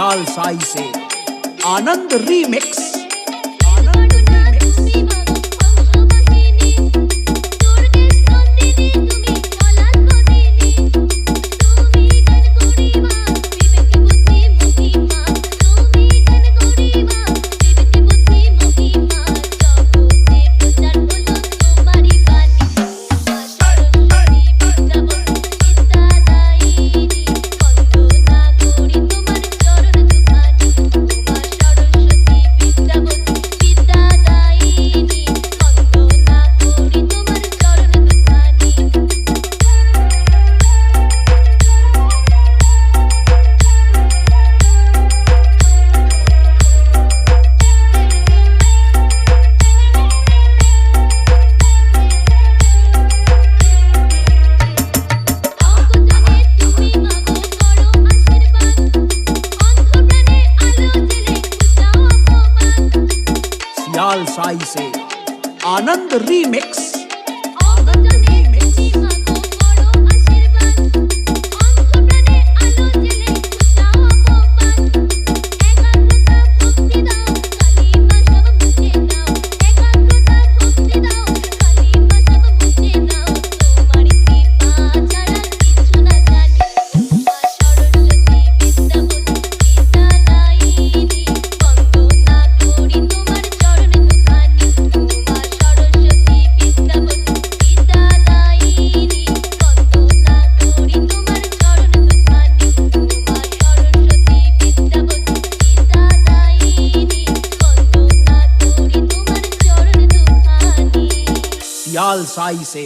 जालसाई से Anand remix Vishal Sai se. Anand Remix. सियाल साई से